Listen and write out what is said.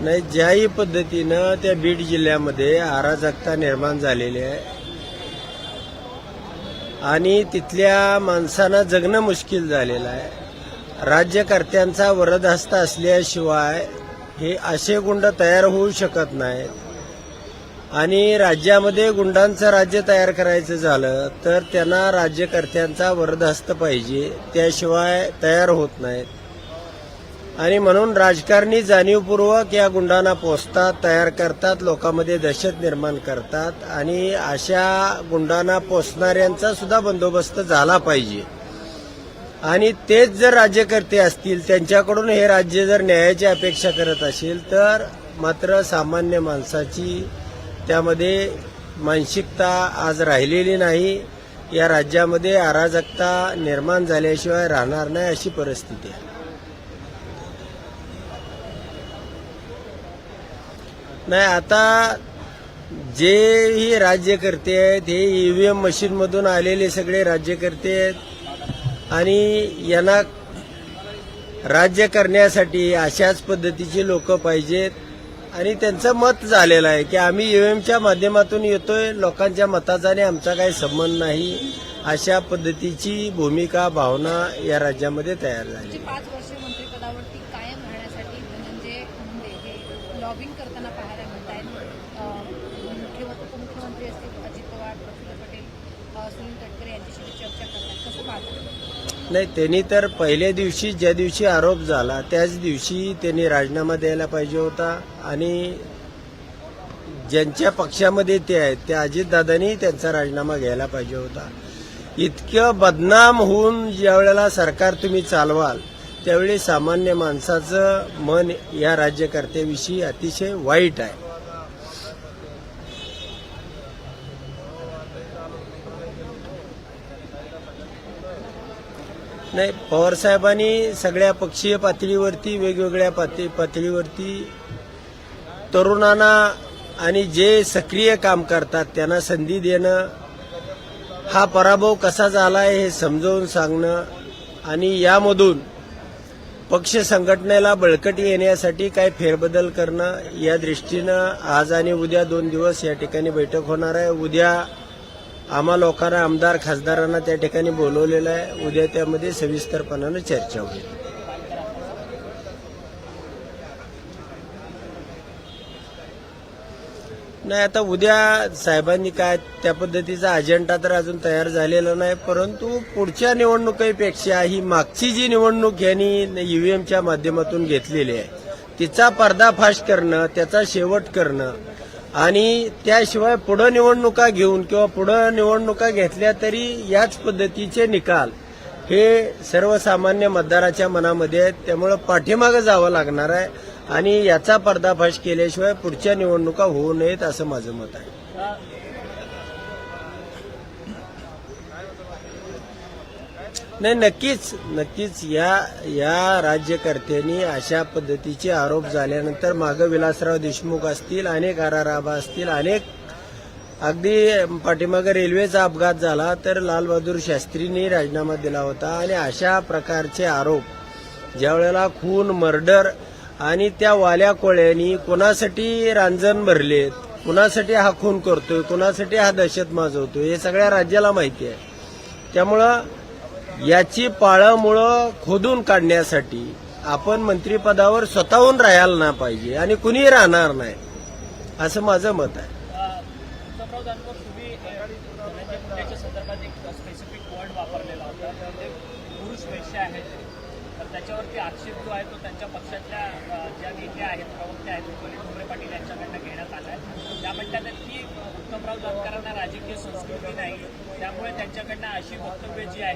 नाही ज्याही पद्धतीनं त्या बीड जिल्ह्यामध्ये अराजकता निर्माण झालेली आहे. आणि तिथल्या माणसांना जगणं मुश्किल झालेलं आहे. राज्यकर्त्यांचा वरदहस्त असल्याशिवाय हे असे गुंड तयार होऊ शकत नाहीत. आणि राज्यामध्ये गुंडांचं राज्य तयार करायचं झालं तर त्यांना राज्यकर्त्यांचा वरदहस्त पाहिजे त्याशिवाय तयार होत नाहीत. आणि म्हणून राजकारणी जाणीवपूर्वक या गुंडांना पोचतात तयार करतात लोकांमध्ये दहशत निर्माण करतात आणि अशा गुंडांना पोचणाऱ्यांचा सुद्धा बंदोबस्त झाला पाहिजे. आणि तेच जर राज्यकर्ते असतील त्यांच्याकडून हे राज्य जर न्यायाची अपेक्षा करत असेल तर मात्र सामान्य माणसाची त्यामध्ये मानसिकता आज राहिलेली नाही. या राज्यामध्ये अराजकता निर्माण झाल्याशिवाय राहणार नाही अशी परिस्थिती आहे. नाही आता जेही राज्यकर्ते आहेत हे ईव्हीएम मशीनमधून आलेले सगळे राज्यकर्ते आहेत. आणि यांना राज्य करण्यासाठी अशाच पद्धतीची लोक पाहिजेत. आणि त्यांचं मत झालेलं आहे की आम्ही ईव्हीएमच्या माध्यमातून येतोय लोकांच्या मताचा आणि आमचा काही संबंध नाही अशा पद्धतीची भूमिका भावना या राज्यामध्ये तयार झाली. लॉबिंग करताना पाहायला मिळत आहेत अं, मुख्यमंत्री उपमुख्यमंत्री असतील अजित पवार प्रफुल्ल पटेल सुनील तटकरे यांच्याशी चर्चा करतात. कसं पाहतात नाही त्यांनी तर पहिल्या दिवशी ज्या दिवशी आरोप झाला त्याच दिवशी त्यांनी राजीनामा द्यायला पाहिजे होता आणि ज्यांच्या पक्षामध्ये ते आहेत त्या अजितदादांनी त्यांचा राजीनामा घ्यायला पाहिजे होता. इतकं बदनाम होऊन ज्या वेळेला सरकार तुम्ही चालवाल त्यावेळी सामान्य माणसाचं मन या राज्यकर्त्याविषयी अतिशय वाईट आहे. नाही पवारसाहेबांनी सगळ्या पक्षीय पातळीवरती वेगवेगळ्या पातळी पातळीवरती तरुणांना आणि जे सक्रिय काम करतात त्यांना संधी देणं हा पराभव कसा झाला हे समजावून सांगणं आणि यामधून पक्ष संघटनेला बळकटी येण्यासाठी काय फेरबदल करणं या दृष्टीनं आज आणि उद्या दोन दिवस या ठिकाणी बैठक होणार आहे. उद्या आम्हा लोकांना आमदार खासदारांना त्या ठिकाणी बोलवलेलं आहे. उद्या त्यामध्ये सविस्तरपणानं चर्चा होईल. नाही आता उद्या साहेबांनी काय त्या पद्धतीचा अजेंडा तर अजून तयार झालेला नाही परंतु पुढच्या निवडणुकीपेक्षा ही मागची जी निवडणूक यांनी ईव्हीएमच्या माध्यमातून घेतलेली आहे तिचा पर्दाफाश करणं त्याचा शेवट करणं आणि त्याशिवाय पुढं निवडणुका घेऊन किंवा पुढं निवडणुका घेतल्या तरी याच पद्धतीचे निकाल हे सर्वसामान्य मतदाराच्या मनामध्ये आहेत त्यामुळं पाठीमागं जावं लागणार आहे. आणि याचा पर्दाफाश केल्याशिवाय पुढच्या निवडणुका होऊ नयेत असं माझं मत आहे. नाही नक्कीच नक्कीच या या राज्यकर्त्यांनी अशा पद्धतीचे आरोप झाल्यानंतर मागं विलासराव देशमुख असतील अनेक आराराबा असतील अनेक अगदी पाठीमागं रेल्वेचा अपघात झाला तर लालबहादूर शास्त्रींनी राजीनामा दिला होता आणि अशा प्रकारचे आरोप ज्या वेळेला खून मर्डर आणि त्या वाल्या कोळ्यांनी कोणासाठी रांजण भरलेत कुणासाठी हा खून करतोय कुणासाठी हा दहशत माजवतोय हे सगळ्या राज्याला माहिती आहे. त्यामुळं याची पाळंमुळं खोदून काढण्यासाठी आपण मंत्रिपदावर स्वतःहून राहायला ना पाहिजे आणि कुणीही राहणार नाही असं माझं मत आहे. त्याच्यावरती आक्षेप जो आहे तो त्यांच्या पक्षातल्या ज्या नेत्या आहेत प्रवक्त्या आहेत रुपाली ठोंबरे पाटील यांच्याकडनं घेण्यात आला आहे. त्या म्हणतात की उत्तमराव जानकरांना राजकीय संस्कृती नाही त्यामुळे त्यांच्याकडनं अशी वक्तव्य जी आहेत